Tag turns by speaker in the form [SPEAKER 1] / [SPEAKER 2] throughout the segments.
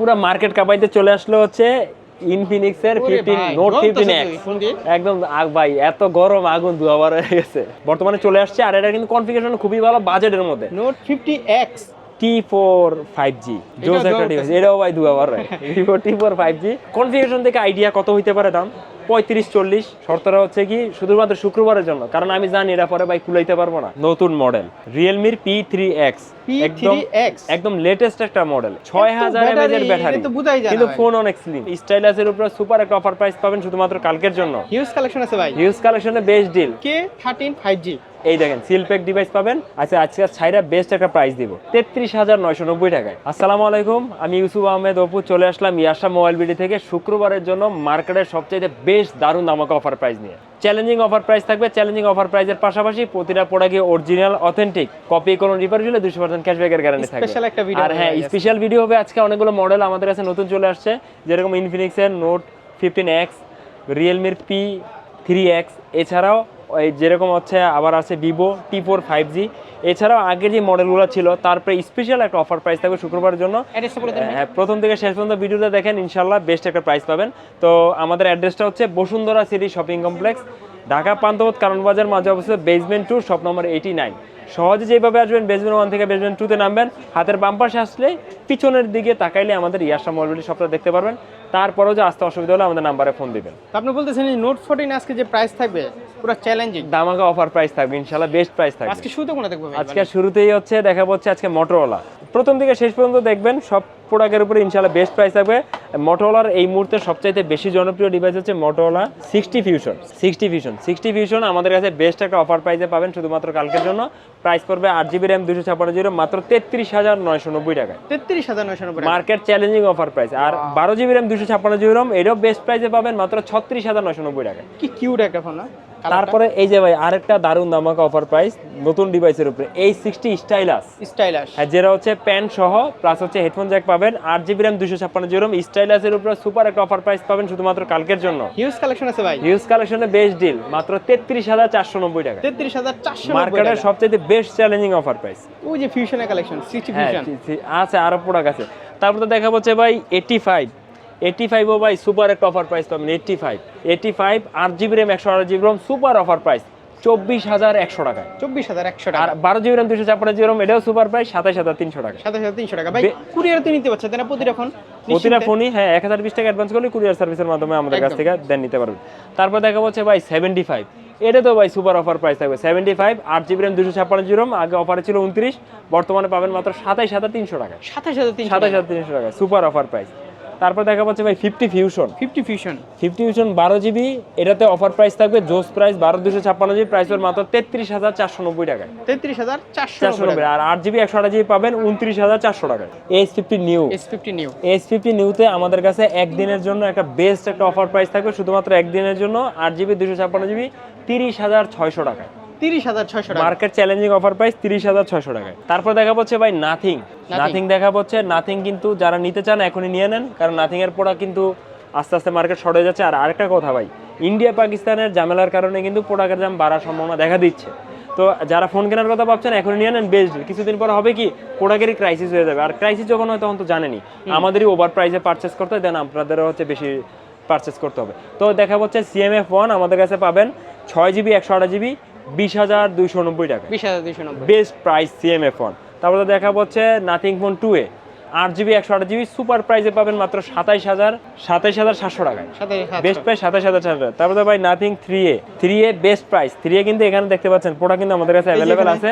[SPEAKER 1] পুরো মার্কেট কাপাইতে চলে আসলো হচ্ছে ইনফিনিক্স এর
[SPEAKER 2] ওরে
[SPEAKER 1] 15 নোট
[SPEAKER 2] জ্বলতেছে
[SPEAKER 1] 15
[SPEAKER 2] তো
[SPEAKER 1] এক্স
[SPEAKER 2] ফোন দিয়ে।
[SPEAKER 1] একদম আগ ভাই এত গরম আগুন দুয়াবার হয়ে গেছে। বর্তমানে চলে আসছে আর এটা কিন্তু কনফিগারেশন খুবই ভালো বাজেটের মধ্যে।
[SPEAKER 2] Note fifty X
[SPEAKER 1] T four five G জোস একটা ডিভাইস এটাও ভাই দুয়াবার হয় T four five G configuration থেকে আইডিয়া কত হইতে পারে দাম? পঁয়ত্রিশ চল্লিশ। শর্তটা হচ্ছে কি শুধুমাত্র শুক্রবারের জন্য। কারণ আমি জানি এটা পরে ভাই কুলাইতে পারব না। নতুন মডেল। রিয়েলমির পি থ্রি এক্স একদম
[SPEAKER 2] P3X
[SPEAKER 1] একদম লেটেস্ট একটা মডেল ছয় হাজার এমএজ এর ব্যাটারি কিন্তু ফোন অনেক স্লিম স্টাইলাসের উপরে সুপার একটা অফার প্রাইস পাবেন শুধুমাত্র কালকের জন্য।
[SPEAKER 2] হিউজ কালেকশন আছে ভাই।
[SPEAKER 1] হিউজ কালেকশনে best deal
[SPEAKER 2] K thirteen five G
[SPEAKER 1] এই দেখেন সিলপ্যাক ডিভাইস পাবেন। আচ্ছা আজকে ছাইরা বেস্ট একটা প্রাইস দিব। তেত্রিশ হাজার নয়শো নব্বই টাকায়। আসসালামু আলাইকুম আমি ইউসুফ আহমেদ অপু চলে আসলাম ইয়াসা মোবাইল বিডি থেকে শুক্রবারের জন্য মার্কেটের সবচেয়ে বেশ দারুণ দামাকা অফার প্রাইস নিয়ে। চ্যালেঞ্জিং অফার প্রাইস থাকবে চ্যালেঞ্জিং অফার প্রাইসের পাশাপাশি প্রতিটা প্রোডাক্টে অরিজিনাল অথেন্টিক কপি কোনো রিপার হলে দুশো পার্সেন্ট ক্যাশব্যাকের গ্যারান্টি থাকবে।
[SPEAKER 2] একটা video
[SPEAKER 1] আর হ্যাঁ স্পেশাল ভিডিও হবে আজকে অনেকগুলো মডেল আমাদের কাছে নতুন চলে আসছে যেরকম ইনফিনিক্সের নোট ফিফটিন এক্স রিয়েলমির পি থ্রি এক্স এছাড়াও ওই যেরকম হচ্ছে আবার আছে Vivo T four five G এছাড়াও আগে যে মডেলগুলো ছিল তারপরে স্পেশাল একটা অফার প্রাইস থাকবে শুক্রবারের জন্য। হ্যাঁ প্রথম থেকে শেষ পর্যন্ত ভিডিওটা দেখেন ইনশাল্লাহ বেস্ট একটা প্রাইস পাবেন। তো আমাদের অ্যাড্রেসটা হচ্ছে Bashundhara city shopping complex Dhaka প্রান্তবোধ কারণ বাজার মাঝে অবস্থিত বেসমেন্ট টু শপ নম্বর এইটি নাইন সহজে যেভাবে আসবেন বেসমেন্ট ওয়ান থেকে বেসমেন্ট টুতে নামবেন হাতের বাম পাশে আসলে পিছনের দিকে তাকাইলে আমাদের ইয়াসা মলবিলি সবটা দেখতে পারবেন। তারপরেও যে আসতে অসুবিধা হলে আমাদের নাম্বারে ফোন দিবেন।
[SPEAKER 2] আপনি বলতেছেন নোট ফোরটিন আজকে যে প্রাইস থাকবে পুরো চ্যালেঞ্জিং
[SPEAKER 1] দামাকা অফার প্রাইস থাকবে ইনশাল্লাহ বেস্ট প্রাইস থাকবে।
[SPEAKER 2] আজকে শুরুতে কোনটা দেখব
[SPEAKER 1] আজকে শুরুতেই হচ্ছে দেখা হচ্ছে আজকে মোটরওয়ালা প্রথম থেকে শেষ পর্যন্ত দেখবেন সব প্রোডাক্টের উপরে ইনশাল্লাহ বেস্ট প্রাইস থাকবে। মোটরওয়ালার এই মুহূর্তে সবচাইতে বেশি জনপ্রিয় ডিভাইস হচ্ছে Motorola sixty fusion sixty fusion sixty fusion আমাদের কাছে বেস্ট একটা অফার প্রাইসে পাবেন শুধুমাত্র কালকের জন্য। প্রাইস পড়বে আট জিবি র্যাম দুশো ছাপ্পান্ন জিরো মাত্র তেত্রিশ হাজার নয়শো নব্বই টাকায়।
[SPEAKER 2] তেত্রিশ হাজার নয়শো নব্বই টাকা।
[SPEAKER 1] মার্কেট চ্যালেঞ্জিং অফার প্রাইস আর বারো জিবি র্যাম দুশো ছাপ্পান্ন জিবি র্যাম এটাও বেস্ট প্রাইসে পাবেন মাত্র ছত্রিশ হাজার নয়শো নব্বই টাকায়।
[SPEAKER 2] কি কিউট একটা ফোন
[SPEAKER 1] তারপরে এই যে ভাই আরেকটা দারুণ দামাকা অফার প্রাইস নতুন ডিভাইসের উপরে এই সিক্সটি স্টাইলাস
[SPEAKER 2] স্টাইলাস
[SPEAKER 1] হ্যাঁ যেটা হচ্ছে প্যান্ট সহ প্লাস হচ্ছে হেডফোন জ্যাক পাবেন। আট জিবি র্যাম দুশো ছাপ্পান্ন জিরো স্টাইলাসের উপরে সুপার একটা অফার প্রাইস পাবেন শুধুমাত্র কালকের জন্য।
[SPEAKER 2] হিউজ কালেকশন আছে ভাই।
[SPEAKER 1] হিউজ কালেকশনে বেস্ট ডিল মাত্র তেত্রিশ হাজার চারশো নব্বই টাকা।
[SPEAKER 2] তেত্রিশ হাজার চারশো
[SPEAKER 1] মার্কেটের সবচেয়ে বেস্ট চ্যালেঞ্জিং অফার প্রাইস
[SPEAKER 2] ওই যে ফিউশনের কালেকশন সিক্সটি
[SPEAKER 1] হ্যাঁ
[SPEAKER 2] ফিউশন
[SPEAKER 1] আছে আরও প্রোডাক্ট আছে। তারপর তো দেখা হচ্ছে ভাই এইটি ফাইভ এইটি ফাইভও ভাই সুপার একটা অফার প্রাইস পাবেন এইটটি ফাইভ এইটি ফাইভ আট জিবি র্যাম একশো আট GB RAM super offer price চব্বিশ হাজার একশো টাকায়।
[SPEAKER 2] চব্বিশ হাজার একশো
[SPEAKER 1] আর
[SPEAKER 2] টাকা
[SPEAKER 1] বারো জিবি র্যাম দুশো ছাপ্পান্ন জিবি র্যাম এটাও সুপার প্রাইস সাতাশ হাজার তিনশো টাকা।
[SPEAKER 2] সাতাশ হাজার তিনশো টাকা। ভাই কুরিয়ার তো নিতে পারছে তাই না? প্রতিটা ফোন
[SPEAKER 1] প্রতিটা ফোনই হ্যাঁ এক হাজার বিশ টাকা অ্যাডভান্স করলে কুরিয়ার সার্ভিসের মাধ্যমে আমাদের কাছ থেকে দেন নিতে পারবেন। তারপর দেখা হচ্ছে ভাই সেভেন্টি ফাইভ এটা তো ভাই সুপার অফার প্রাইস থাকবে। সেভেন্টি ফাইভ আট জিবি র্যাম দুশো ছাপ্পান্ন জিবি র্যাম। আগে অফারে ছিল উনত্রিশ বর্তমানে পাবেন মাত্র সাতাইশ হাজার তিনশো টাকা
[SPEAKER 2] সাতাশ হাজার
[SPEAKER 1] সাতাশ হাজার তিনশো টাকা সুপার অফার প্রাইস তারপর দেখা পাচ্ছে ভাই fifty fusion
[SPEAKER 2] fifty fusion
[SPEAKER 1] fifty fusion বারো জিবি এটাতে অফার প্রাইস থাকবে জোস প্রাইস বারো দুশো ছাপ্পান্ন জিবি প্রাইস মাত্র তেত্রিশ হাজার চারশো নব্বই টাকায়।
[SPEAKER 2] তেত্রিশ হাজার চারশো
[SPEAKER 1] চারশো নব্বই। আর আট জিবি একশো আট জিবি পাবেন উনত্রিশ হাজার চারশো টাকায়। S fifty new
[SPEAKER 2] S fifty new
[SPEAKER 1] S fifty নিউতে আমাদের কাছে একদিনের জন্য একটা বেস্ট একটা অফার প্রাইস থাকবে শুধুমাত্র একদিনের জন্য আট জিবি দুশো ছাপ্পান্ন জিবি তিরিশ হাজার ছয়শো টাকায়।
[SPEAKER 2] তিরিশ হাজার ছয়শো
[SPEAKER 1] মার্কেট চ্যালেঞ্জিং অফার প্রাইস তিরিশ হাজার ছয়শো টাকায়। তারপর দেখা হচ্ছে ভাই নাথিং নাথিং দেখা হচ্ছে নাথিং কিন্তু যারা নিতে চান এখনই নিয়ে নেন কারণ নাথিং এর প্রোডাক্ট কিন্তু আস্তে আস্তে মার্কেট সরে যাচ্ছে। আর আরেকটা কথা ভাই ইন্ডিয়া পাকিস্তানের ঝামেলার কারণে কিন্তু প্রোডাক্টের দাম বাড়ার সম্ভাবনা দেখা দিচ্ছে। তো যারা ফোন কেনার কথা ভাবছেন এখন নিয়ে নেন বেস্ট কিছুদিন পর হবে কি প্রোডাক্টেরই ক্রাইসিস হয়ে যাবে। আর ক্রাইসিস যখন হয় তখন তো জানেনি আমাদেরই ওভার প্রাইসে পারচেস করতে হয় দেন আপনাদেরও হচ্ছে বেশি পারচেস করতে হবে। তো দেখা হচ্ছে সিএমএফ ওয়ান আমাদের কাছে পাবেন ছয় জিবি একশো আট জিবি বিশ হাজার দুইশো নব্বই টাকা।
[SPEAKER 2] বিশ হাজার দুইশো নব্বই।
[SPEAKER 1] বেস্ট প্রাইস সিএমএফ ওয়ান তারপরে দেখা হচ্ছে নাথিং ফোন টু এ। আট জিবি একশো আট জিবি সুপার প্রাইসে পাবেন মাত্র সাতাইশ হাজার সাতাইশ হাজার সাতশো টাকায়। বেস্ট প্রাইস সাতাশ হাজার সাতশো তারপরে ভাই nothing three A. Three A best price three A কিন্তু এখানে দেখতে পাচ্ছেন প্রোডাক্ট কিন্তু আমাদের কাছে অ্যাভেলেবেল আছে।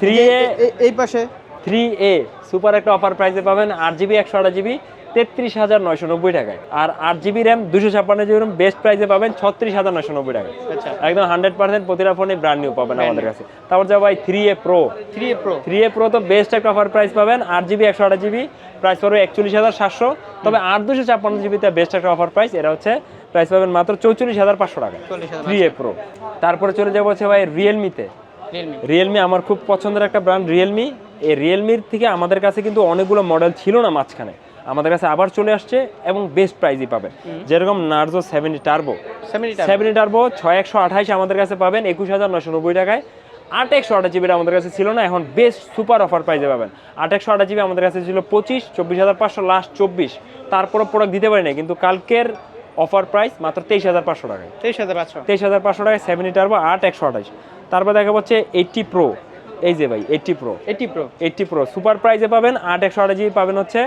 [SPEAKER 1] থ্রি এ
[SPEAKER 2] এই পাশে।
[SPEAKER 1] থ্রি এ সুপার একটা অফার প্রাইসে পাবেন আট জিবি একশো আট জিবি তেত্রিশ হাজার নয়শো নব্বই টাকায়। আর আট জিবি র্যাম দুশো ছাপ্পান্ন জিবি র্যাম বেস্ট প্রাইসে পাবেন ছত্রিশ হাজার নয়শো নব্বই টাকায়।
[SPEAKER 2] আচ্ছা।
[SPEAKER 1] একদম হান্ড্রেড পার্সেন্ট প্রতিটা ফোনে ব্র্যান্ড নিউ পাবেন আমাদের কাছে। তারপর যা ভাই three A pro
[SPEAKER 2] three A pro
[SPEAKER 1] three A pro তো বেস্ট একটা অফার প্রাইস পাবেন। আট জিবি একশো আট জিবি প্রাইস পড়বে একচল্লিশ হাজার সাতশো। তবে আট দুশো ছাপ্পান্ন জিবিতে বেস্ট একটা অফার প্রাইস এটা হচ্ছে প্রাইস পাবেন মাত্র চৌচল্লিশ হাজার পাঁচশো টাকা থ্রি এ প্রো তারপরে চলে যাব হচ্ছে ভাই রিয়েলমিতে
[SPEAKER 2] রিয়েলমি
[SPEAKER 1] রিয়েলমি আমার খুব পছন্দের একটা ব্র্যান্ড রিয়েলমি এই রিয়েলমির থেকে আমাদের কাছে কিন্তু অনেকগুলো মডেল ছিল না মাঝখানে। আমাদের কাছে আবার চলে আসছে এবং বেস্ট প্রাইজই পাবেন। যেরকম Narzo seventy turbo
[SPEAKER 2] seventy
[SPEAKER 1] turbo ছয় একশো আঠাইশ আমাদের কাছে পাবেন একুশ হাজার নশো নব্বই টাকায়। আট একশো আটা জিবিটা আমাদের কাছে ছিল না এখন বেস্ট সুপার অফার প্রাইজে পাবেন। আট একশো আটা জিবি আমাদের কাছে ছিল পঁচিশ চব্বিশ হাজার পাঁচশো লাস্ট চব্বিশ। তারপরও প্রোডাক্ট দিতে পারি না কিন্তু কালকের অফার প্রাইস মাত্র তেইশ হাজার পাঁচশো টাকায়।
[SPEAKER 2] তেইশ হাজার পাঁচশো।
[SPEAKER 1] তেইশ হাজার পাঁচশো টাকায় সেভেন্টি টার্বো আট একশো আঠাশ। তারপর দেখা যাচ্ছে এইটটি প্রো এই যে ভাই eighty pro
[SPEAKER 2] eighty pro
[SPEAKER 1] eighty pro super প্রাইজে পাবেন আট একশো আট জিবি পাবেন হচ্ছে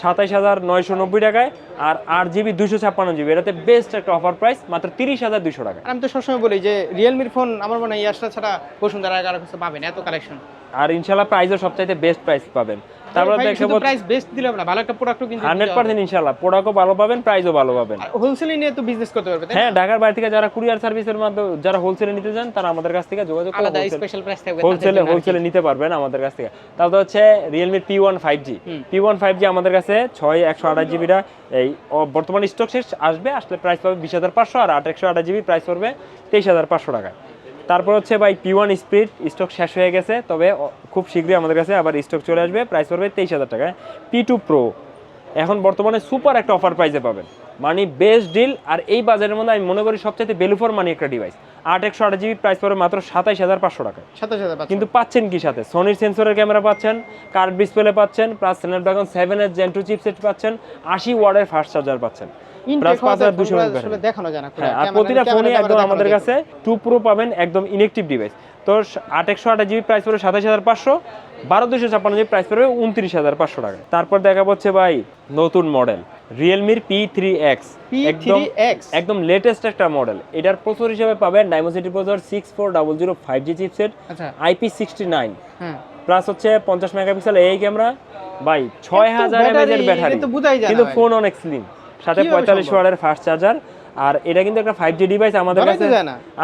[SPEAKER 1] সাতাইশ হাজার নয়শো নব্বই টাকায় আর আট জিবি দুশো ছাপ্পান্ন জিবি এটাতে বেস্ট একটা অফার প্রাইস মাত্র তিরিশ হাজার দুশো টাকা।
[SPEAKER 2] আমি তো সবসময় বলি যে রিয়েলমির ফোন আমার মনে হয় ইয়াসটা ছাড়া বসুন্ধরা কারও কাছে পাবেন এত কালেকশন
[SPEAKER 1] আর ইনশাল্লাহ প্রাইসও সবচাইতে বেস্ট প্রাইস পাবেন। তারপর দেখাবো
[SPEAKER 2] প্রাইস বেস্ট দিলে না ভালো একটা প্রোডাক্টও কিন্তু
[SPEAKER 1] হান্ড্রেড পার্সেন্ট ইনশাল্লাহ প্রোডাক্টও ভালো পাবেন প্রাইসও ভালো পাবেন।
[SPEAKER 2] হোলসেলে নিয়ে তো বিজনেস করতে পারবে
[SPEAKER 1] হ্যাঁ ঢাকার বাইরে থেকে যারা কুরিয়ার সার্ভিসের মাধ্যমে যারা হোলসেলে নিতে চান তারা আমাদের কাছ থেকে যোগাযোগ করে
[SPEAKER 2] আলাদা স্পেশাল প্রাইস থাকবে
[SPEAKER 1] হোলসেলে হোলসেলে নিতে পারবেন আমাদের কাছ থেকে। তারপর হচ্ছে কাছে জিবিটা এই বর্তমান স্টক শেষ আসবে। আসলে প্রাইস পাবে বিশ হাজার পাঁচশো আর আট একশো আঠাশ জিবি প্রাইস পড়বে তেইশ হাজার পাঁচশো টাকা। তারপর হচ্ছে ভাই পি ওয়ান স্পিড স্টক শেষ হয়ে গেছে তবে খুব শীঘ্রই আমাদের কাছে আবার স্টক চলে আসবে প্রাইস পড়বে তেইশ হাজার টাকায়। পি টু প্রো এখন বর্তমানে সুপার একটা অফার প্রাইসে পাবেন। মানে বেস্ট ডিল আর এই বাজারের মধ্যে আমি মনে করি সবচেয়ে বেলু ফর মানি একটা ডিভাইস আট একশো আট জিবি প্রাইস পড়বে মাত্র সাতাইশ হাজার পাঁচশো টাকা
[SPEAKER 2] সাতাশ হাজার
[SPEAKER 1] কিন্তু পাচ্ছেন কি সাথে? সোনির সেন্সরের ক্যামেরা পাচ্ছেন কার্ড ডিসপ্লে পাচ্ছেন প্লাস স্ন্যাপড্রাগন সেভেন এর জেন টু চিপসেট পাচ্ছেন আশি ওয়ার্ডের ফাস্ট চার্জার পাচ্ছেন।
[SPEAKER 2] দেখানো যায় না
[SPEAKER 1] হ্যাঁ আর প্রতিটা ফোনে একদম আমাদের কাছে টু প্রো পাবেন একদম ইনেকটিভ ডিভাইস তো আট একশো আঠাশ জিবি প্রাইস পড়বে সাতাশ হাজার পাঁচশো বারো দুশো ছাপ্পান্ন জিবি প্রাইস পড়বে উনত্রিশ হাজার পাঁচশো টাকা। তারপর দেখা হচ্ছে ভাই নতুন মডেল রিয়েলমির পি থ্রি এক্স একদম
[SPEAKER 2] P3X
[SPEAKER 1] একদম লেটেস্ট একটা মডেল এটার প্রসেসর হিসেবে পাবেন Dimensity processor six four double zero five G chipset IP sixty nine plus হচ্ছে পঞ্চাশ মেগাপিক্সেল এই ক্যামেরা বাই ছয় হাজার এমএজ এর ব্যাটারি কিন্তু ফোন অনেক স্লিম সাথে পঁয়তাল্লিশ ওয়ার্ডের ফাস্ট চার্জার আর এটা কিন্তু একটা ফাইভ জি ডিভাইস আমাদের কাছে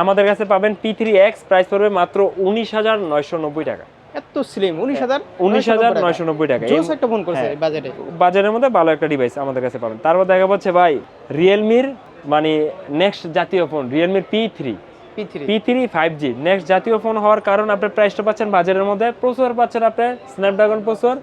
[SPEAKER 1] আমাদের কাছে পাবেন পি থ্রি এক্স প্রাইস পড়বে মাত্র উনিশ হাজার নয়শো নব্বই টাকা।
[SPEAKER 2] এত স্লিম উনিশ হাজার
[SPEAKER 1] উনিশ হাজার নয়শো নব্বই টাকা।
[SPEAKER 2] জোস একটা ফোন করছে
[SPEAKER 1] হ্যাঁ।
[SPEAKER 2] বাজেটে
[SPEAKER 1] বাজারের মধ্যে ভালো একটা ডিভাইস আমাদের কাছে পাবেন। তারপর দেখা যাচ্ছে ভাই রিয়েলমির মানে নেক্সট জাতীয় phone রিয়েলমির P three
[SPEAKER 2] P three
[SPEAKER 1] five G next জাতীয় ফোন হওয়ার কারণ আপনার প্রাইসটা পাচ্ছেন বাজারের মধ্যে। প্রসেসর পাচ্ছেন আপনার Snapdragon processor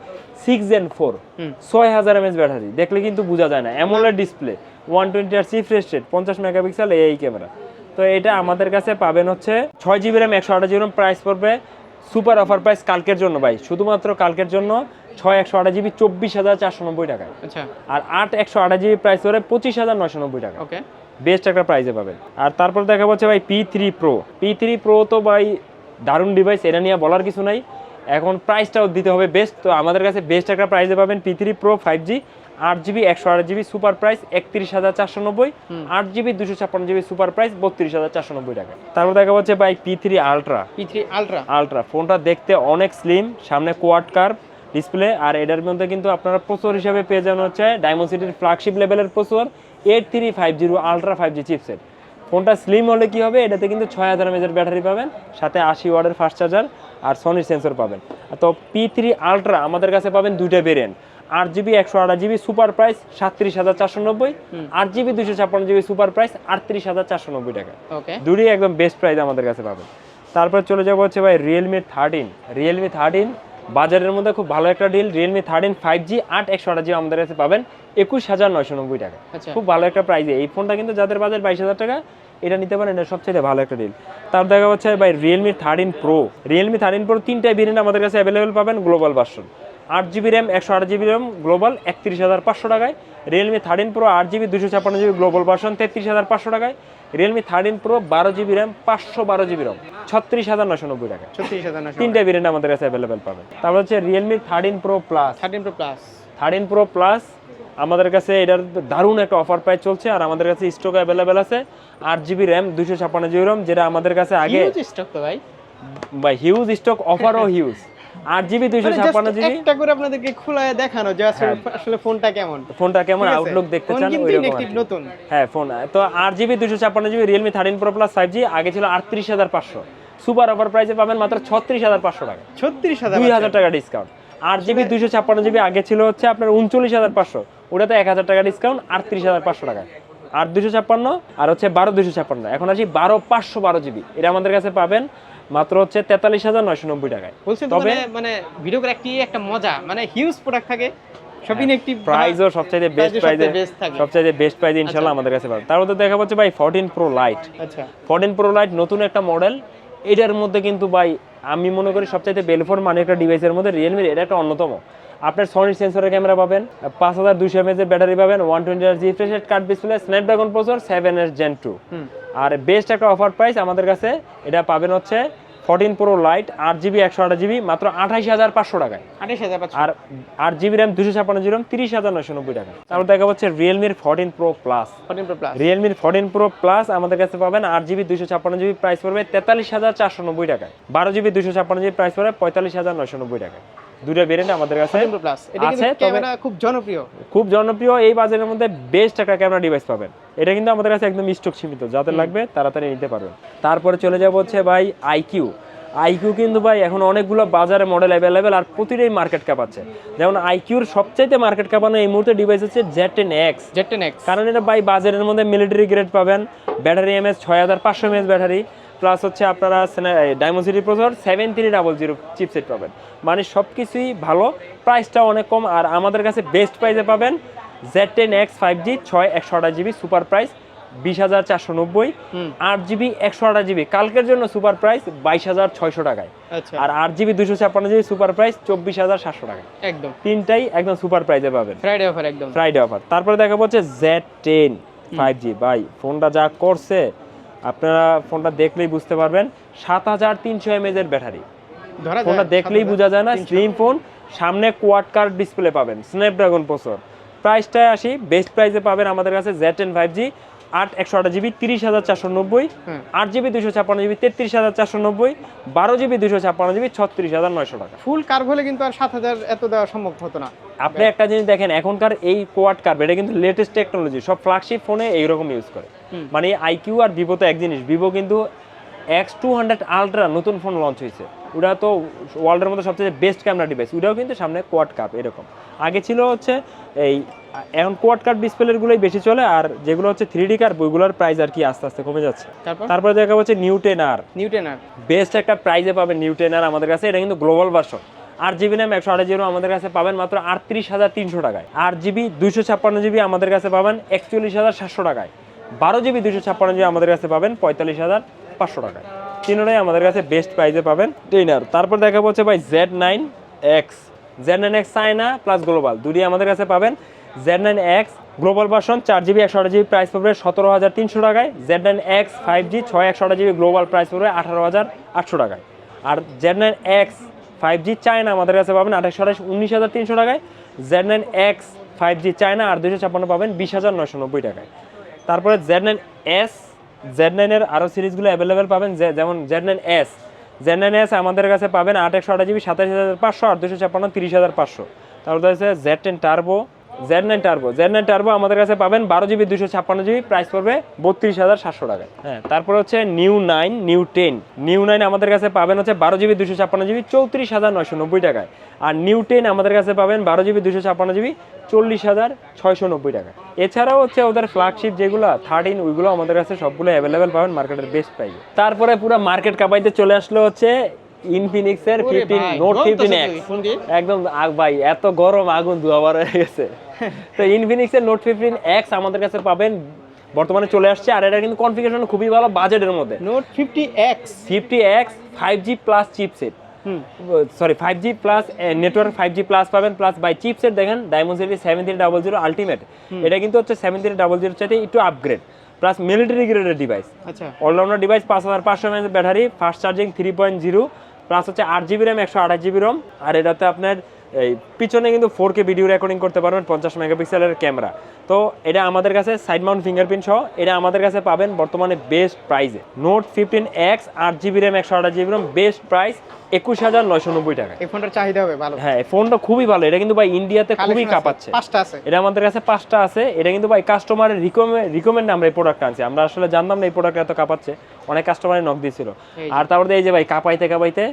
[SPEAKER 1] six gen four
[SPEAKER 2] হুম।
[SPEAKER 1] ছয় হাজার ব্যাটারি দেখলে কিন্তু বোঝা যায় না। অ্যামোলেড ডিসপ্লে ওয়ান টোয়েন্টি আর সিফ্রেশ রেট পঞ্চাশ মেগাপিক্সেল এই ক্যামেরা তো এটা আমাদের কাছে পাবেন হচ্ছে ছয় জিবি র্যাম একশো আঠাশ জিবি প্রাইস পড়বে। সুপার অফার প্রাইস কালকের জন্য ভাই। শুধুমাত্র কালকের জন্য ছয় একশো আঠাশ জিবি চব্বিশ হাজার চারশো নব্বই টাকায়।
[SPEAKER 2] আচ্ছা।
[SPEAKER 1] আর আট একশো আঠাশ জিবি প্রাইস পড়বে পঁচিশ হাজার নয়শো নব্বই টাকা।
[SPEAKER 2] ওকে।
[SPEAKER 1] বেস্ট একটা প্রাইসে পাবেন। আর তারপর দেখা যাচ্ছে ভাই P three pro P three pro তো ভাই দারুণ ডিভাইস এটা নিয়ে বলার কিছু নাই। এখন প্রাইসটাও দিতে হবে বেস্ট তো আমাদের কাছে বেস্ট একটা প্রাইসে পাবেন P three pro five G আট জিবি একশো আট জিবি সুপার প্রাইস একত্রিশ হাজার চারশো নব্বই আট জিবি দুশো ছাপ্পান্ন জিবি সুপার প্রাইস বত্রিশ হাজার চারশো নব্বই টাকা। তারপর দেখা যাচ্ছে ভাই P three ultra
[SPEAKER 2] P three ultra
[SPEAKER 1] ultra ফোনটা দেখতে অনেক স্লিম সামনে কোয়াড কার্ভ ডিসপ্লে আর এটার মধ্যে কিন্তু আপনারা প্রসেসর হিসাবে পেয়ে যাবেন হচ্ছে ডায়মন্ড সিটির ফ্ল্যাগশিপ লেভেলের processor eight three five zero ultra five G chipset ফোনটা স্লিম হলে কি হবে? এটাতে কিন্তু ছয় হাজার এমএজের ব্যাটারি পাবেন সাথে আশি ওয়ার্ডের ফাস্ট চার্জার আর সনির সেন্সর পাবেন। তো পি থ্রি আলট্রা আমাদের কাছে পাবেন দুইটা ভেরিয়েন্ট আট জিবি একশো আঠাশ জিবি সুপার প্রাইস সাতত্রিশ হাজার চারশো নব্বই। আট জিবি দুশো ছাপ্পান্ন জিবি সুপার প্রাইস আটত্রিশ হাজার চারশো নব্বই টাকা। দুটোই একদম বেস্ট প্রাইস আমাদের কাছে পাবেন। তারপর চলে যাব হচ্ছে ভাই রিয়েলমি থার্টিন রিয়েলমি থার্টিন বাজারের মধ্যে খুব ভালো একটা deal Realme thirteen five G আট একশো আট জি আমাদের কাছে পাবেন একুশ হাজার নয়শো নব্বই টাকা।
[SPEAKER 2] আচ্ছা।
[SPEAKER 1] খুব ভালো একটা প্রাইস এই ফোনটা কিন্তু যাদের বাজার বাইশ হাজার টাকা এটা নিতে পারেন এটা সবচেয়ে ভালো একটা ডিল তার দেখা হচ্ছে ভাই Realme thirteen pro Realme thirteen pro তিনটাই ভেরিয়েন্ট আমাদের কাছে অ্যাভেলেবেল পাবেন গ্লোবাল ভার্সন আট জিবি র্যাম একশো আট জিবি র্যাম গ্লোবাল একত্রিশ হাজার পাঁচশো টাকায়। রিয়েলমি থার্টিন প্রো আট জিবি দুশো ছাপ্পান্ন জিবি গ্লোবাল ভার্সন তেত্রিশ হাজার পাঁচশো টাকায়। রিয়েলমি থার্টিন প্রো বারো জিবি র্যাম পাঁচশো বারো জিবি র্যাম ছত্রিশ হাজার নশো নব্বই টাকা
[SPEAKER 2] ছত্রিশ হাজার
[SPEAKER 1] তিনটা ভেরিয়েন্ট আমাদের কাছে অ্যাভেলেবেল পাবেন। তারপর হচ্ছে Realme thirteen pro plus
[SPEAKER 2] thirteen pro plus
[SPEAKER 1] thirteen pro plus আমাদের কাছে এটার দারুণ একটা অফার প্রাইস চলছে আর আমাদের কাছে স্টক অ্যাভেলেবেল আছে। আট জিবি র্যাম দুশো ছাপ্পান্ন জিবি র্যাম যেটা আমাদের কাছে আগে
[SPEAKER 2] স্টক তো ভাই।
[SPEAKER 1] বা হিউজ স্টক অফারও হিউজ আট জিবি দুশো
[SPEAKER 2] মানে
[SPEAKER 1] ছাপ্পান্ন জিবি।
[SPEAKER 2] একটা করে আপনাদেরকে খোলায় দেখানো যে আসলে আসলে ফোনটা কেমন।
[SPEAKER 1] ফোনটা কেমন আউটলুক দেখতে চান কি।
[SPEAKER 2] নতুন।
[SPEAKER 1] হ্যাঁ ফোন। তো আট জিবি ছাপ্পান্ন GB Realme thirteen pro plus five G আগে ছিল আটত্রিশ হাজার পাঁচশো। সুপার অফার প্রাইসে পাবেন মাত্র ছত্রিশ হাজার পাঁচশো টাকা।
[SPEAKER 2] ছত্রিশ হাজার
[SPEAKER 1] দুই হাজার টাকা ডিসকাউন্ট আট জিবি দুশো ছাপ্পান্ন জিবি আগে ছিল হচ্ছে আপনার উনচল্লিশ হাজার পাঁচশো। ওটাতে এক হাজার টাকা ডিসকাউন্ট আটত্রিশ হাজার পাঁচশো টাকা। আট দুশো ছাপ্পান্ন আর হচ্ছে বারো দুশো ছাপ্পান্ন। এখন আসি বারো পাঁচশো বারো জিবি। এটা আমাদের কাছে পাবেন মাত্র হচ্ছে তেতাল্লিশ হাজার নয়শো নব্বই টাকায়।
[SPEAKER 2] বলছেন
[SPEAKER 1] তবে
[SPEAKER 2] মানে ভিডিও করে একটি একটা মজা মানে হিউজ প্রোডাক্ট থাকে সব ইনএক্টিভ
[SPEAKER 1] প্রাইসও সবচাইতে বেস্ট প্রাইসে
[SPEAKER 2] সবচেয়ে best থাকে।
[SPEAKER 1] সবচাইতে বেস্ট প্রাইসে ইনশাল্লাহ আমাদের কাছে পাবেন। তার মধ্যে দেখা যাচ্ছে ভাই ফোরটিন প্রো লাইট
[SPEAKER 2] আচ্ছা।
[SPEAKER 1] ফোরটিন প্রো লাইট নতুন একটা মডেল এটার মধ্যে কিন্তু ভাই আমি মনে করি সবচাইতে বেলফোর মানে একটা ডিভাইসের মধ্যে রিয়েলমির এটা একটা অন্যতম। আপনার সনি সেন্সরের ক্যামেরা পাবেন পাঁচ হাজার দুশো এমএচের ব্যাটারি পাবেন ওয়ান টোয়েন্টি আর refresh curved display Snapdragon processor seven S gen two আর বেস্ট একটা অফার প্রাইস আমাদের কাছে এটা পাবেন হচ্ছে ফোরটিন প্রো লাইট আট জিবি একশো আট জিবি মাত্র আঠাশ হাজার পাঁচশো টাকায়।
[SPEAKER 2] আঠাশ হাজার
[SPEAKER 1] আর আট জিবি র্যাম দুশো ছাপ্পান্ন জিবি র্যাম তিরিশ হাজার নশো নব্বই টাকা। তারপর দেখা যাচ্ছে রিয়েলমির fourteen pro plus
[SPEAKER 2] fourteen pro plus
[SPEAKER 1] রিয়েলমির fourteen pro plus আমাদের কাছে পাবেন আট জিবি দুশো ছাপ্পান্ন জিবি প্রাইস পড়বে তেতাল্লিশ হাজার চারশো নব্বই টাকায়। বারো জিবি দুশো ছাপ্পান্ন জিবি প্রাইস পড়বে পঁয়তাল্লিশ হাজার নশো নব্বই টাকায়। দুটো ভেরিয়েন্ট আমাদের কাছে আছে,
[SPEAKER 2] ক্যামেরা খুব জনপ্রিয়।
[SPEAKER 1] খুব জনপ্রিয়। এই বাজারের মধ্যে বেস্ট একটা ক্যামেরা ডিভাইস পাবেন। এটা কিন্তু আমাদের কাছে একদম স্টক সীমিত। যাদের লাগবে তাড়াতাড়ি নিতে পারবেন। তারপরে চলে যাব হচ্ছে ভাই আইকিউ আইকিউ কিন্তু ভাই এখন অনেকগুলো বাজারে মডেল অ্যাভেলেবেল আর প্রতিটাই মার্কেট কাপাচ্ছে। যেমন আইকিউর সবচাইতে মার্কেট কাপানো এই মুহূর্তে ডিভাইস হচ্ছে Z ten X
[SPEAKER 2] Z ten X
[SPEAKER 1] কারণ এটা ভাই বাজারের মধ্যে মিলিটারি গ্রেড পাবেন ব্যাটারি এমএস ছয় হাজার পাঁচশো এমএস ব্যাটারি প্লাস হচ্ছে আপনারা Dimensity processor seven three double zero chipset পাবেন। মানে সব কিছুই ভালো প্রাইসটাও অনেক কম আর আমাদের কাছে বেস্ট প্রাইসে পাবেন Z ten X five G ছয় একশো আঠাশ জিবি সুপার প্রাইস বিশ হাজার চারশো নব্বই আট জিবি একশো আঠাশ জিবি। কালকের জন্য সুপার প্রাইস বাইশ হাজার ছয়শো টাকায়।
[SPEAKER 2] আচ্ছা।
[SPEAKER 1] আর আট জিবি দুশো ছাপ্পান্ন জিবি সুপার প্রাইস চব্বিশ হাজার সাতশো টাকায়।
[SPEAKER 2] একদম।
[SPEAKER 1] তিনটাই একদম সুপার প্রাইসে পাবেন।
[SPEAKER 2] ফ্রাইডে অফার একদম।
[SPEAKER 1] ফ্রাইডে অফার তারপরে দেখা হচ্ছে জেড টেন ফাইভ জি ভাই ফোনটা যা করছে আপনারা ফোনটা দেখলেই বুঝতে পারবেন সাত হাজার তিনশো এমএজ এর ব্যাটারি। ফোনটা দেখলেই
[SPEAKER 2] 7000
[SPEAKER 1] বোঝা যায় না স্লিম ফোন সামনে কোয়াড কার্ড ডিসপ্লে পাবেন স্ন্যাপড্রাগন প্রসেসর প্রাইসটায় আসি বেস্ট প্রাইসে পাবেন আমাদের কাছে জেড টেন ফাইভ জি আট একশো আট জিবি তিরিশ হাজার চারশো নব্বই। আট জিবি দুশো ছাপ্পান্ন জিবি তেত্রিশ হাজার চারশো নব্বই। বারো জিবি দুশো ছাপ্পান্ন জিবি ছত্রিশ হাজার নয়শো টাকা।
[SPEAKER 2] ফুল কার্ভ হলে কিন্তু আর সাত হাজার এত দেওয়া সম্ভব হতো না।
[SPEAKER 1] আপনি একটা জিনিস দেখেন এখনকার এই কোয়াড কার্ভ এটা কিন্তু লেটেস্ট টেকনোলজি সব ফ্ল্যাগশিপ ফোনে এইরকম ইউজ করে। মানে আইকিউ আর ভিভো তো এক জিনিস ভিভো কিন্তু এক্স টু হান্ড্রেড আলট্রা নতুন ফোন লঞ্চ হয়েছে। ওটা তো ওয়ার্ল্ডের মধ্যে সবচেয়ে বেস্ট ক্যামেরা ডিভাইস ওটাও কিন্তু সামনে কোয়াড কাপ এরকম। আগে ছিল হচ্ছে এই এখন কোয়াড কাপ ডিসপ্লেগুলোই বেশি চলে আর যেগুলো হচ্ছে থ্রি ডি কার্ভ ওইগুলোর প্রাইস আর কি আস্তে আস্তে কমে যাচ্ছে।
[SPEAKER 2] তারপর?
[SPEAKER 1] দেখা যাচ্ছে নিউ টেন আর
[SPEAKER 2] নিউটেনার।
[SPEAKER 1] বেস্ট একটা প্রাইজে পাবেন নিউ টেন আর আমাদের কাছে এটা কিন্তু গ্লোবাল ভার্সন আট জিবি র্যাম একশো আঠাশ জিরো আমাদের কাছে পাবেন মাত্র আটত্রিশ হাজার তিনশো টাকায়। আট জিবি দুইশো ছাপ্পান্ন জিবি আমাদের কাছে পাবেন একচল্লিশ হাজার সাতশো টাকায়। বারো জিবি দুইশো ছাপ্পান্ন জিবি আমাদের কাছে পাবেন পঁয়তাল্লিশ হাজার পাঁচশো টাকায়। তিনটাই আমাদের কাছে বেস্ট প্রাইজে পাবেন টেনার তারপর দেখা হচ্ছে ভাই Z nine X Z nine X China plus global দুটি আমাদের কাছে পাবেন Z nine X global version চার জিবি একশো আট জিবি প্রাইস পড়বে সতেরো হাজার তিনশো টাকায়। Z nine X five G ছয় একশো আট জিবি গ্লোবাল প্রাইস পড়বে আঠারো হাজার আটশো টাকায়। আর Z nine X five G China আমাদের কাছে পাবেন আঠাশশো আঠাশ, উনিশ হাজার তিনশো টাকায়। Z nine X five G China আর দুশো ছাপ্পান্ন পাবেন বিশ হাজার নয়শো নব্বই টাকায়। তারপরে জেড নাইন এস জেড নাইনের আরও সিরিজগুলো অ্যাভেলেবেল পাবেন যেমন Z nine S Z nine S আমাদের কাছে পাবেন আট একশো আঠাশ জিবি সাতাশ হাজার পাঁচশো আর দুশো ছাপ্পান্ন, তিরিশ হাজার পাঁচশো। তারপরে Z ten turbo Z nine turbo Z nine turbo আমাদের কাছে পাবেন বারো জিবি দুশো ছাপ্পান্ন জিবি প্রাইস পড়বে বত্রিশ হাজার সাতশো টাকা হ্যাঁ তারপর হচ্ছে new nine new ten new nine আমাদের কাছে পাবেন হচ্ছে বারো জিবি দুশো ছাপ্পান্ন জিবি, চৌত্রিশ হাজার নয়শো নব্বই টাকায়। আর নিউ টেন আমাদের কাছে পাবেন বারো জিবি দুশো ছাপ্পান্ন জিবি, চল্লিশ হাজার ছয়শো নব্বই টাকা এছাড়াও হচ্ছে ওদের ফ্ল্যাগশিপ যেগুলো থার্টিন ওইগুলো আমাদের কাছে সবগুলো অ্যাভেলেবেল পাবেন মার্কেটের বেস্ট প্রাইসে তারপরে পুরো মার্কেট কাপাইতে চলে আসলো হচ্ছে ইনফিনিক্সের ফিফটিন নোট ফিফটিন এক্স একদম আগ ভাই এত গরম আগুন দুয়াবার হয়ে গেছে। তো ইনফিনিক্সের নোট ফিফটিন এক্স আমাদের কাছে পাবেন। বর্তমানে চলে আসছে আর এটা কিন্তু কনফিগারেশন খুবই ভালো বাজেটের মধ্যে।
[SPEAKER 2] Note fifty X
[SPEAKER 1] fifty X five G plus chipset sorry five G plus network five G plus পাবেন প্লাস বাই চিপসেট দেখেন Dimensity seven three double zero ultimate এটা কিন্তু হচ্ছে সেভেন থ্রি ডাবল জিরোর চাইতে একটু আপগ্রেড প্লাস মিলিটারি গ্রেডের device
[SPEAKER 2] আচ্ছা।
[SPEAKER 1] অলরাউন্ডার ডিভাইস পাঁচ হাজার পাঁচশো mAh battery fast charging three point zero plus হচ্ছে আট জিবি র্যাম একশো আঠাশ জিবি রম আর এটাতে আপনার এই পিছনে কিন্তু ফোর কে ভিডিও রেকর্ডিং করতে পারবেন, পঞ্চাশ মেগাপিক্সেলের ক্যামেরা তো এটা আমাদের কাছে সাইড মাউন্ট ফিঙ্গারপ্রিন্ট সহ এটা আমাদের কাছে পাবেন বর্তমানে বেস্ট প্রাইসে নোট ফিফটিন এক্স আট জিবি র্যাম একশো আঠাশ জিবি রম বেস্ট প্রাইস একুশ হাজার নয়শো নব্বই টাকা
[SPEAKER 2] এই ফোনটার চাহিদা হবে ভালো।
[SPEAKER 1] হ্যাঁ ফোনটা খুবই ভালো। এটা কিন্তু ভাই ইন্ডিয়াতে খুবই কাঁপাচ্ছে।
[SPEAKER 2] পাঁচটা আছে।
[SPEAKER 1] এটা আমাদের কাছে পাঁচটা আছে। এটা কিন্তু ভাই কাস্টমারের রিকমেন্ড আমরা এই প্রোডাক্ট আনছি। আমরা আসলে জানতাম না এই প্রোডাক্ট এত কাঁপাচ্ছে। অনেক কাস্টমারের নক দিয়েছিল। আর তারপরে এই যে ভাই কাঁপাইতে কাঁপাইতে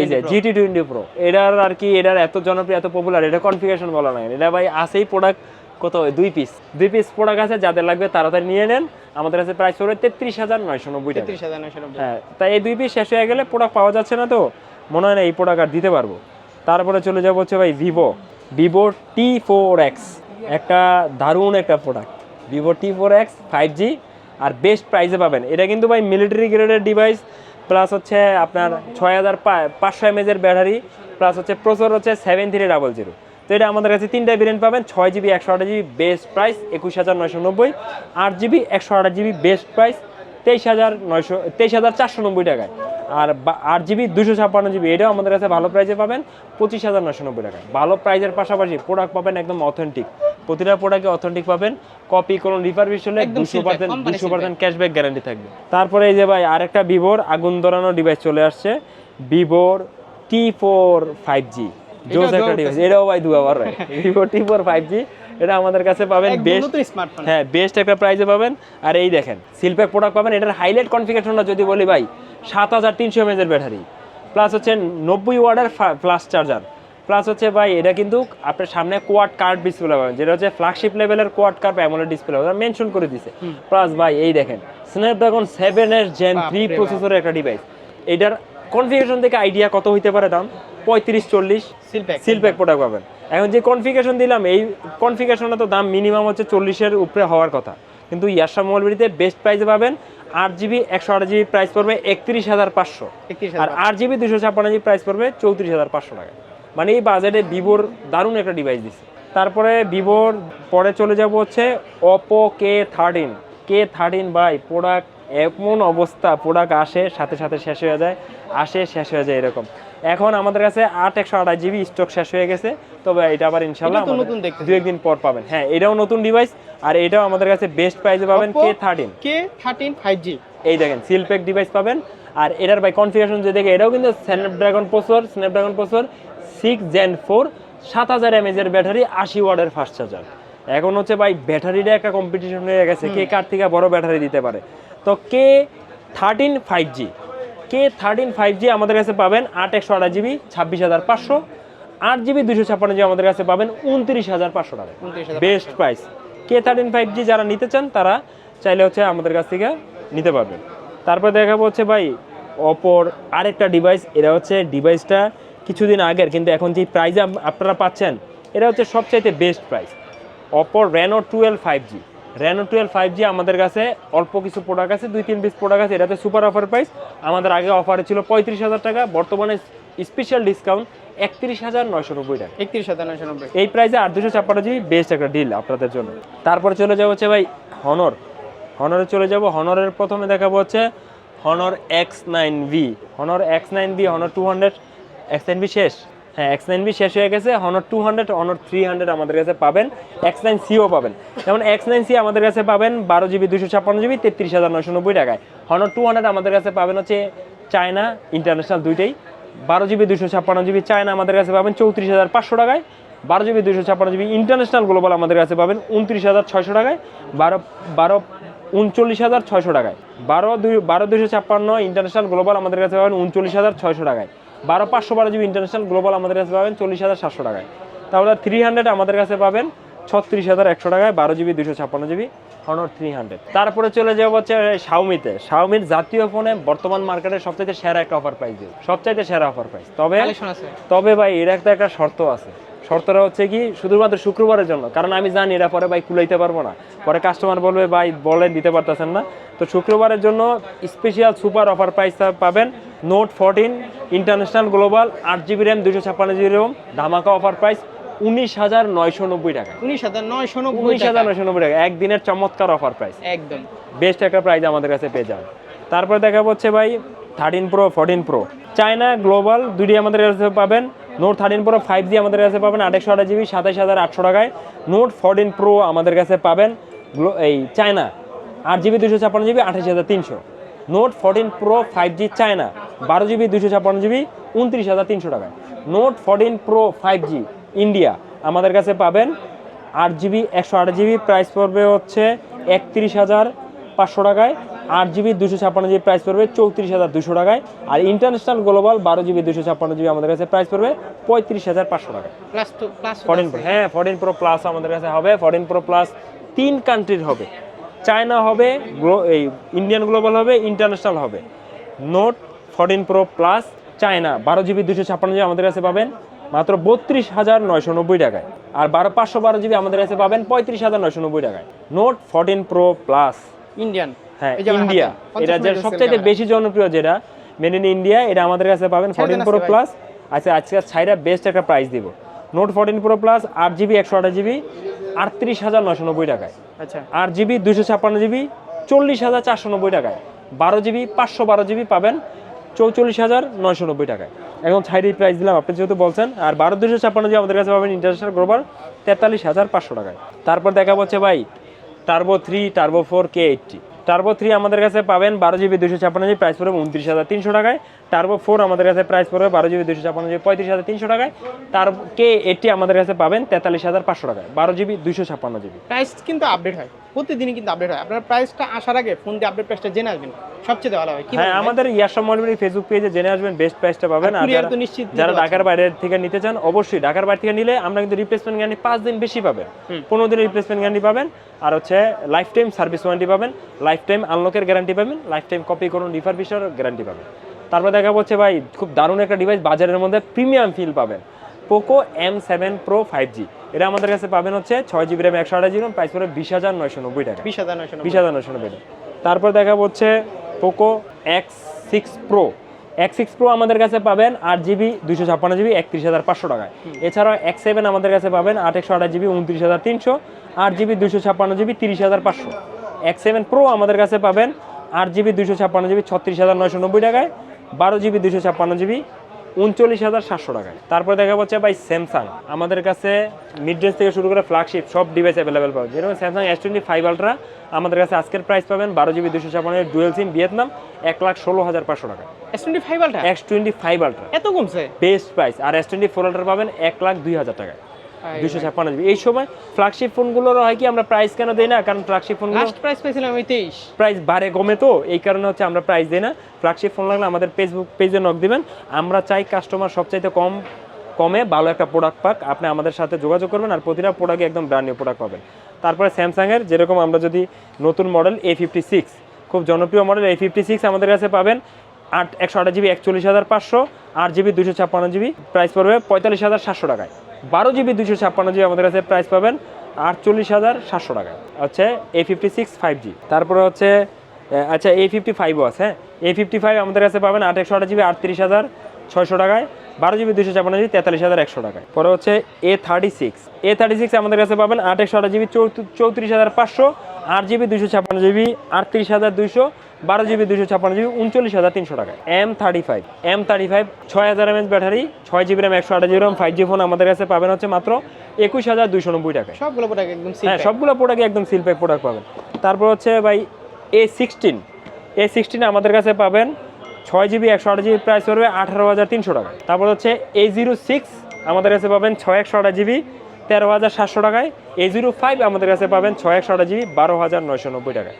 [SPEAKER 1] এই যে
[SPEAKER 2] 20 Pro।
[SPEAKER 1] জিটি টোয়েন্টি প্রো এটার আর কি এটার এত জনপ্রিয় এত পপুলার এটা কনফিগারেশন বলা নাই। এটা ভাই আছেই প্রোডাক্ট কত দুই পিস দুই পিস প্রোডাক্ট আছে যাদের লাগবে তাড়াতাড়ি নিয়ে নেন। আমাদের কাছে প্রাইস পড়বে তেত্রিশ হাজার নয়শো নব্বই
[SPEAKER 2] তেত্রিশ হাজার নয়শো
[SPEAKER 1] হ্যাঁ তাই এই দুই পিস শেষ হয়ে গেলে প্রোডাক্ট পাওয়া যাচ্ছে না তো? মনে হয় না এই প্রোডাক্ট আর দিতে পারব। তারপরে চলে যাব হচ্ছে ভাই Vivo Vivo T four X একটা দারুণ একটা product Vivo T four X five G আর বেস্ট প্রাইসে পাবেন। এটা কিন্তু ভাই মিলিটারি গ্রেডের ডিভাইস প্লাস হচ্ছে আপনার ছয় হাজার পাঁচশো এমএজের ব্যাটারি প্লাস হচ্ছে প্রসেসর হচ্ছে সেভেন থ্রি ডাবল জিরো তো এটা আমাদের কাছে তিনটা ভেরিয়েন্ট পাবেন ছয় জিবি একশো আঠাশ জিবি বেস্ট প্রাইস একুশ হাজার নয়শো নব্বই আট জিবি একশো আঠাশ জিবি বেস্ট প্রাইস তেইশ হাজার নয়শো তেইশ হাজার চারশো নব্বই টাকায়। আর বা- আট জিবি দুশো ছাপ্পান্ন জিবি এটাও আমাদের কাছে ভালো প্রাইসে পাবেন পঁচিশ হাজার নয়শো নব্বই টাকায়। ভালো প্রাইসের পাশাপাশি প্রোডাক্ট পাবেন একদম অথেন্টিক প্রতিটা প্রোডাক্টে অথেন্টিক পাবেন কপি কোনো রিফারবিশ হলে দুশো পার্সেন্ট দুশো পার্সেন্ট ক্যাশব্যাক গ্যারান্টি থাকবে। তারপরে এই যে ভাই আরেকটা ভিভোর আগুন ধরানো ডিভাইস চলে আসছে ভিভোর টি ফোর ফাইভ জি জোস একটা ডিভাইস এটাও ভাই ভাই Vivo T four five G এটা আমাদের কাছে পাবেন বেস্ট
[SPEAKER 2] স্মার্টফোন
[SPEAKER 1] হ্যাঁ বেস্ট একটা প্রাইসে পাবেন। আর এই দেখেন সিলপ্যাক প্রোডাক্ট পাবেন এটার হাইলাইট কনফিগারেশনটা যদি বলি ভাই সাত হাজার তিনশো এমএজের ব্যাটারি প্লাস হচ্ছে নব্বই ওয়ার্ডের প্লাস চার্জার প্লাস হচ্ছে ভাই এটা কিন্তু আপনার সামনে কোয়াড কার্ড ডিসপ্লে পাবেন যেটা হচ্ছে ফ্ল্যাগশিপ লেভেলের কোয়াড কার্ড অ্যামোলেড ডিসপ্লে পাবেন। মেনশন করে দিছে। প্লাস ভাই এই দেখেন স্ন্যাপড্রাগন সেভেন এর জেন থ্রি প্রসেসরের একটা ডিভাইস এটার কনফিগারেশন থেকে আইডিয়া কত হইতে পারে দাম? পঁয়ত্রিশ চল্লিশ
[SPEAKER 2] সিল প্যাক
[SPEAKER 1] প্রোডাক্ট পাবেন। এখন যে কনফিগারেশন দিলাম এই কনফিগারেশনটা তো দাম মিনিমাম হচ্ছে চল্লিশের উপরে হওয়ার কথা। কিন্তু ইয়াসা মোবাইলবিটিতে বেস্ট প্রাইসে পাবেন আট জিবি একশো আট জিবি প্রাইস পড়বে একত্রিশ হাজার পাঁচশো। আর আট জিবি দুশো ছাপ্পান্ন জিবি প্রাইস পড়বে চৌত্রিশ হাজার পাঁচশো টাকা। মানে এই বাজেটে ভিভোর দারুণ একটা ডিভাইস দিচ্ছে তারপরে ভিভোর পরে চলে যাব হচ্ছে Oppo K thirteen K thirteen by product এমন অবস্থা প্রোডাক্ট আসে সাথে সাথে শেষ হয়ে যায় আসে শেষ হয়ে যায় এরকম। এখন আমাদের কাছে আট একশো আঠাশ জিবি স্টক শেষ হয়ে গেছে। তবে এটা আবার ইনশাল্লাহ
[SPEAKER 2] নতুন দেখতেছি।
[SPEAKER 1] দু একদিন পর পাবেন। হ্যাঁ এটাও নতুন ডিভাইস আর এটাও আমাদের কাছে বেস্ট প্রাইসে পাবেন K thirteen
[SPEAKER 2] K thirteen five G
[SPEAKER 1] এই দেখেন সিলপ্যাক ডিভাইস পাবেন। আর এটার বাই কনফিগারেশন যদি দেখে এটাও কিন্তু Snapdragon processor Snapdragon processor six gen four সাত হাজার এমএজের ব্যাটারি আশি ওয়ার্ডের ফাস্ট চার্জার এখন হচ্ছে ভাই ব্যাটারিটা একটা কম্পিটিশন হয়ে গেছে। কে কার থেকে বড় ব্যাটারি দিতে পারে? তো K thirteen five G K thirteen five G আমাদের কাছে পাবেন আট একশো আঠাশ জিবি ছাব্বিশ হাজার পাঁচশো। আট জিবি দুশো ছাপ্পান্ন জিবি আমাদের কাছে পাবেন উনত্রিশ হাজার পাঁচশো টাকা best price K thirteen five G যারা নিতে চান তারা চাইলে হচ্ছে আমাদের কাছ থেকে নিতে পারবেন। তারপর দেখাবো হচ্ছে ভাই অপর আরেকটা ডিভাইস এটা হচ্ছে ডিভাইসটা কিছুদিন আগের কিন্তু এখন যে প্রাইজে আপনারা পাচ্ছেন এটা হচ্ছে সবচাইতে best price Oppo Reno twelve five G Reno twelve five G আমাদের কাছে অল্প কিছু প্রোডাক্ট আছে দুই তিন পিস প্রোডাক্ট আছে এটাতে সুপার অফার প্রাইস আমাদের আগে অফারে ছিল পঁয়ত্রিশ হাজার টাকা বর্তমানে স্পেশাল ডিসকাউন্ট একত্রিশ হাজার নয়শো নব্বই টাকা।
[SPEAKER 2] একত্রিশ হাজার নয়শো নব্বই।
[SPEAKER 1] এই প্রাইসে আট দুশো ছাপ্পান্ন জিবি বেস্ট একটা ডিল আপনাদের জন্য। তারপরে চলে যাব হচ্ছে ভাই হনর হনরে চলে যাব হনরের প্রথমে দেখাবো হচ্ছে Honor X nine V Honor X nine V Honor two hundred X nine V শেষ। হ্যাঁ এক্স নাইন বি শেষ হয়ে গেছে। Honor two hundred Honor three hundred আমাদের কাছে পাবেন। এক্স নাইন সিও পাবেন। যেমন এক্স নাইন সি আমাদের কাছে পাবেন বারো জিবি দুশো ছাপ্পান্ন জিবি, তেত্রিশ হাজার নয়শো নব্বই টাকায়। হনর টু হান্ড্রেড আমাদের কাছে পাবেন হচ্ছে চায়না ইন্টারন্যাশনাল দুইটাই। বারো জিবি দুশো ছাপ্পান্ন জিবি চায়না আমাদের কাছে পাবেন চৌত্রিশ হাজার পাঁচশো টাকায়। বারো জিবি দুশো ছাপ্পান্ন জিবি ইন্টারন্যাশনাল গ্লোবাল আমাদের কাছে পাবেন উনত্রিশ হাজার ছয়শো টাকায়। বারো বারো উনচল্লিশ হাজার ছয়শো টাকায়। বারো, দুই, বারো দুশো ছাপ্পান্ন ইন্টারন্যাশনাল গ্লোবাল আমাদের কাছে পাবেন উনচল্লিশ হাজার ছয়শো টাকায়। বারো পাঁচশো বারো জিবি ইন্টারন্যাশনাল গ্লোবাল আমাদের কাছে পাবেন চল্লিশ হাজার সাতশো টাকায়। তাহলে থ্রি হান্ড্রেড আমাদের কাছে পাবেন ছত্রিশ হাজার একশো টাকায় বারো জিবি দুশো ছাপ্পান্ন জিবি হনর থ্রি হান্ড্রেড তারপরে চলে যাব হচ্ছে শাওমিতে শাওমির জাতীয় ফোনে বর্তমান মার্কেটে সবচাইতে সেরা একটা অফার প্রাইস সবচাইতে সেরা অফার প্রাইস তবে তবে ভাই এর একটা একটা শর্ত আছে। শর্তটা হচ্ছে কি শুধুমাত্র শুক্রবারের জন্য। কারণ আমি জানি এটা পরে ভাই কুলাইতে পারব না। পরে কাস্টমার বলবে ভাই বলে দিতে পারতেছেন না। তো শুক্রবারের জন্য স্পেশাল সুপার অফার প্রাইস পাবেন। নোট ফোরটিন ইন্টারন্যাশনাল গ্লোবাল আট জিবি র্যাম দুশো ছাপ্পান্ন জিবি র্যাম ধামাকা অফার প্রাইস উনিশ হাজার নয়শো নব্বই টাকা।
[SPEAKER 2] উনিশ হাজার নয়শো নব্বই
[SPEAKER 1] উনিশ হাজার নয়শো নব্বই টাকা। একদিনের চমৎকার অফার প্রাইস
[SPEAKER 2] একদম।
[SPEAKER 1] বেস্ট একটা প্রাইস আমাদের কাছে পেয়ে যাবেন। তারপরে দেখা হচ্ছে ভাই thirteen pro fourteen pro China global দুটি আমাদের কাছে পাবেন। Note thirteen pro five G আমাদের কাছে পাবেন আঠাশশো আঠাশ জিবি সাতাশ হাজার আটশো টাকায়। নোট ফোরটিন প্রো আমাদের কাছে পাবেন এই চায়না। আট জিবি দুশো ছাপ্পান্ন জিবি আঠাশ হাজার তিনশো। Note fourteen pro five G China. বারো জিবি দুশো ছাপ্পান্ন জিবি উনত্রিশ হাজার তিনশো টাকায়। Note fourteen pro five G India আমাদের কাছে পাবেন আট জিবি একশো আট জিবি প্রাইস পড়বে হচ্ছে একত্রিশ হাজার পাঁচশো টাকায়। আট জিবি দুশো ছাপ্পান্ন জিবি প্রাইস পড়বে চৌত্রিশ হাজার দুশো টাকায়। আর ইন্টারন্যাশনাল গ্লোবাল বারো জিবি দুশো ছাপ্পান্ন জিবি আমাদের কাছে প্রাইস পড়বে পঁয়ত্রিশ হাজার পাঁচশো টাকা
[SPEAKER 2] plus two plus
[SPEAKER 1] foreign pro হ্যাঁ ফরেন প্রো প্লাস আমাদের কাছে হবে। ফরেন প্রো প্লাস তিন কান্ট্রির হবে। চায়না হবে এই ইন্ডিয়ান গ্লোবাল হবে ইন্টারন্যাশনাল হবে। Note fourteen pro plus China বারো জিবি দুশো ছাপ্পান্ন জিবি আমাদের কাছে পাবেন। মাত্র বত্রিশ হাজার নয়শো নব্বই টাকায়। আর বারো পাঁচশো বারো জিবি আমাদের কাছে পাবেন পঁয়ত্রিশ হাজার নয়শো নব্বই টাকায়। Note fourteen pro plus
[SPEAKER 2] Indian
[SPEAKER 1] হ্যাঁ ইন্ডিয়া এটা যে
[SPEAKER 2] ক্যামেরা।
[SPEAKER 1] বেশি জনপ্রিয় যেটা মেড ইন ইন্ডিয়া এটা আমাদের কাছে পাবেন ফোরটিন প্রো প্লাস আচ্ছা আজকে ছাইরা বেস্ট একটা প্রাইস দিব। নোট ফোরটিন প্রো প্লাস আট জিবি একশো আঠাশ জিবি আটত্রিশ হাজার নশো নব্বই টাকায়।
[SPEAKER 2] আচ্ছা।
[SPEAKER 1] আট জিবি দুশো ছাপ্পান্ন জিবি চল্লিশ হাজার চারশো নব্বই টাকায়। বারো জিবি পাঁচশো বারো জিবি পাবেন চৌচল্লিশ হাজার নয়শো নব্বই টাকায়। এখন ছাইডি প্রাইস দিলাম আপনি যেহেতু বলছেন আর বারো দুশো ছাপ্পান্ন জিবি আমাদের কাছে পাবেন ইন্টারন্যাশনাল গ্লোবাল তেতাল্লিশ হাজার পাঁচশো টাকায়। তারপর দেখা হচ্ছে ভাই turbo three turbo four K eighty turbo three আমাদের কাছে পাবেন বারো জিবি দুশো ছাপ্পান্ন জিবি প্রাইস পড়বে উনত্রিশ হাজার তিনশো টাকায়। টার্বো ফোর আমাদের কাছে প্রাইস পড়বে বারো জিবি দুশো ছাপ্পান্ন জিবি পঁয়ত্রিশ হাজার তিনশো টাকায়। তার কে এইটটি আমাদের কাছে পাবেন তেতাল্লিশ হাজার পাঁচশো টাকায় বারো জিবি দুশো ছাপ্পান্ন জিবি
[SPEAKER 2] প্রাইস কিন্তু আপডেট হয়। প্রতিদিনই কিন্তু আপডেট হয়। আপনার প্রাইসটা আসার আগে ফোন দিয়ে আপডেট প্রাইসটা জেনে আসবেন। সবচেয়ে ভালো হয়।
[SPEAKER 1] হ্যাঁ আমাদের ইয়াসা মলবির ফেসবুক পেজে জেনে আসবেন বেস্ট প্রাইসটা পাবেন।
[SPEAKER 2] আর
[SPEAKER 1] যারা-
[SPEAKER 2] তো নিশ্চিত
[SPEAKER 1] যারা। ঢাকার বাইরে থেকে নিতে চান অবশ্যই ঢাকার বাইরে থেকে নিলে আমরা কিন্তু রিপ্লেসমেন্ট গ্যারান্টি পাঁচ দিন বেশি পাবেন। পনেরো দিনের রিপ্লেসমেন্ট গ্যারান্টি পাবেন। আর হচ্ছে লাইফ টাইম সার্ভিস ওয়ারেন্টি পাবেন। লাইফ টাইম আনলকের গ্যারান্টি পাবেন লাইফ টাইম কপি করুন রিফারবিশার গ্যারান্টি পাবেন। তারপর দেখা হচ্ছে ভাই খুব দারুণ একটা ডিভাইস বাজারের মধ্যে প্রিমিয়াম ফিল পাবেন। Poco M seven pro five G এটা আমাদের কাছে পাবেন হচ্ছে ছয় জিবি র্যাম একশো আঠাশ জিবি প্রাইস পড়বে বিশ হাজার নয়শো নব্বই টাকা।
[SPEAKER 2] বিশ হাজার নয়শো
[SPEAKER 1] বিশ হাজার নয়শো নব্বই টাকা। তারপর দেখা হচ্ছে Poco X six pro X six pro আমাদের কাছে পাবেন আট জিবি দুশো ছাপ্পান্ন জিবি একত্রিশ হাজার পাঁচশো টাকায়। এছাড়াও এক্স সেভেন আমাদের কাছে পাবেন আট একশো আঠাশ জিবি উনত্রিশ হাজার তিনশো আট জিবি দুশো ছাপ্পান্ন জিবি তিরিশ হাজার পাঁচশো। এক্স সেভেন প্রো আমাদের কাছে পাবেন আট জিবি দুশো ছাপ্পান্ন জিবি ছত্রিশ হাজার নয়শো নব্বই টাকায় বারো জিবি দুশো ছাপ্পান্ন জিবি উনচল্লিশ হাজার সাতশো টাকায়। তারপরে দেখা যাচ্ছে ভাই স্যামসাং আমাদের কাছে মিড রেঞ্জ থেকে শুরু করে ফ্ল্যাগশিপ সব ডিভাইস অ্যাভেলেবেল পাবেন। যেরকম Samsung S twenty five ultra আমাদের কাছে আজকের প্রাইস পাবেন বারো জিবি দুশো ছাপ্পান্ন ডুয়েল সিম ভিয়েতনাম এক লাখ ষোলো হাজার পাঁচশো টাকা
[SPEAKER 2] S twenty five ultra
[SPEAKER 1] X twenty five ultra
[SPEAKER 2] এত কমছে?
[SPEAKER 1] বেস্ট প্রাইস আর এস টোয়েন্টি ফোর আলট্রা পাবেন এক লাখ দুই হাজার টাকায়। দুশো ছাপ্পান্ন জিবি। এই সময় ফ্ল্যাগশিপ ফোনগুলোর হয় কি আমরা প্রাইস কেন দিই না? কারণ ফ্ল্যাগশিপ ফোনগুলো
[SPEAKER 2] লাস্ট প্রাইস পেয়েছিলাম আমি তেইশ।
[SPEAKER 1] প্রাইস বাড়ে কমে তো এই কারণে হচ্ছে আমরা প্রাইস দিই না। ফ্ল্যাগশিপ ফোন লাগলে আমাদের ফেসবুক পেজে নক দিবেন। আমরা চাই কাস্টমার সবচাইতে কম কমে ভালো একটা প্রোডাক্ট পাক। আপনি আমাদের সাথে যোগাযোগ করবেন আর প্রতিটা প্রোডাক্টে একদম ব্র্যান্ড নিউ প্রোডাক্ট পাবেন। তারপরে স্যামসাংয়ের যেরকম আমরা যদি নতুন মডেল এ ফিফটি সিক্স খুব জনপ্রিয় মডেল এ ফিফটি সিক্স আমাদের কাছে পাবেন আট একশো আঠাশ জিবি একচল্লিশ হাজার পাঁচশো আট জিবি দুশো ছাপ্পান্ন জিবি। প্রাইস পড়বে পঁয়তাল্লিশ হাজার সাতশো টাকায়। বারো জিবি দুশো ছাপ্পান্ন জিবি আমাদের কাছে প্রাইস পাবেন আটচল্লিশ হাজার সাতশো টাকা। হচ্ছে A fifty six five G তারপরে হচ্ছে আচ্ছা এ ফিফটি ফাইভও আছে হ্যাঁ? এ ফিফটি ফাইভ আমাদের কাছে পাবেন আট একশো আট জিবি, আটত্রিশ হাজার ছয়শো টাকায়। বারো জিবি দুশো ছাপ্পান্ন জিবি তেতাল্লিশ হাজার একশো টাকায়। পরে হচ্ছে A thirty six A thirty six আমাদের কাছে পাবেন আট একশো আট জিবি চৌত্রিশ হাজার পাঁচশো আট জিবি দুশো ছাপ্পান্ন জিবি আটত্রিশ হাজার দুশো বারো জিবি দুশো ছাপ্পান্ন জিবি উনচল্লিশ হাজার তিনশো টাকা M thirty five M thirty five ছয় হাজার এমএচ ব্যাটারি ছয় জিবি র্যাম একশো আঠাশ GB RAM five G phone আমাদের কাছে পাবেন হচ্ছে মাত্র একুশ হাজার দুশো নব্বই টাকায়।
[SPEAKER 2] সবগুলো প্রোডাক্ট একদম
[SPEAKER 1] হ্যাঁ সবগুলো প্রোডাক্ট একদম সিল প্যাক প্রোডাক্ট পাবেন। তারপর হচ্ছে ভাই এ সিক্সটিন এ সিক্সটিন আমাদের কাছে পাবেন ছয় জিবি, একশো আট জিবি প্রাইস পড়বে আঠারো হাজার তিনশো টাকা। তারপর হচ্ছে এ জিরো সিক্স আমাদের কাছে পাবেন ছয়, একশো আট জিবি, তেরো হাজার সাতশো টাকায়। এ জিরো ফাইভ আমাদের কাছে পাবেন ছয় একশো আট জিবি বারো হাজার নয়শো নব্বই টাকা।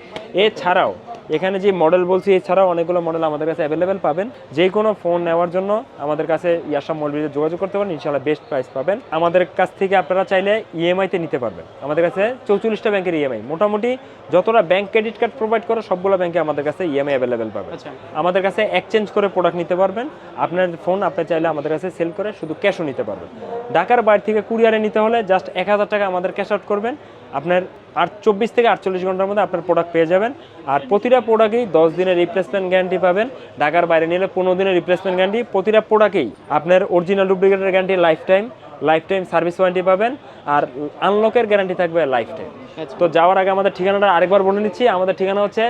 [SPEAKER 1] এছাড়াও এখানে যে মডেল বলছি এছাড়াও অনেকগুলো মডেল আমাদের কাছে অ্যাভেলেবেল পাবেন। যে কোনো ফোন নেওয়ার জন্য আমাদের কাছে ইয়াসা মলবিতে যোগাযোগ করতে পারেন ইনশাল্লাহ বেস্ট প্রাইস পাবেন। আমাদের কাছ থেকে আপনারা চাইলে ইএমআইতে নিতে পারবেন। আমাদের কাছে চৌচল্লিশটা ব্যাংকের ইএমআই মোটামুটি যতটা ব্যাংক ক্রেডিট কার্ড প্রোভাইড করে সবগুলো ব্যাংকে আমাদের কাছে ইএমআই অ্যাভেলেবেল পাবেন।
[SPEAKER 2] আচ্ছা।
[SPEAKER 1] আমাদের কাছে এক্সচেঞ্জ করে প্রোডাক্ট নিতে পারবেন। আপনার ফোন আপনি চাইলে আমাদের কাছে সেল করে শুধু ক্যাশও নিতে পারবেন। ঢাকার বাইরে থেকে কুরিয়ারে নিতে হলে জাস্ট এক হাজার টাকা আমাদের ক্যাশ আউট করবেন আপনার আট চব্বিশ থেকে আটচল্লিশ ঘণ্টার মধ্যে আপনার প্রোডাক্ট পেয়ে যাবেন। আর প্রতিটা প্রোডাক্টেই দশ দিনের রিপ্লেসমেন্ট গ্যারান্টি পাবেন। ঢাকার বাইরে নিলে পনেরো দিনের রিপ্লেসমেন্ট গ্যারান্টি প্রতিটা প্রোডাক্টেই আপনার original ডুপ্লিকেটের guarantee life time life time service warranty পাবেন। আর আনলকের গ্যারান্টি থাকবে লাইফ টাইম
[SPEAKER 2] আচ্ছা।
[SPEAKER 1] তো যাওয়ার আগে আমাদের ঠিকানাটা আরেকবার বলে নিচ্ছি। আমাদের ঠিকানা হচ্ছে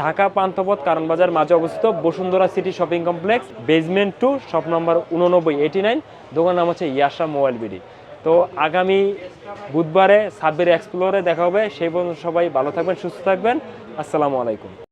[SPEAKER 1] ঢাকা পান্থপথ কারণ বাজার মাঝে অবস্থিত Bashundhara city shopping complex basement two shop নম্বর উননব্বই এইটি নাইন দোকান নাম হচ্ছে ইয়াসা মোবাইল বিডি। তো আগামী বুধবারে সাব্বির এক্সপ্লোরে দেখা হবে। সেই পর্যন্ত সবাই ভালো থাকবেন, সুস্থ থাকবেন। আসসালামু আলাইকুম।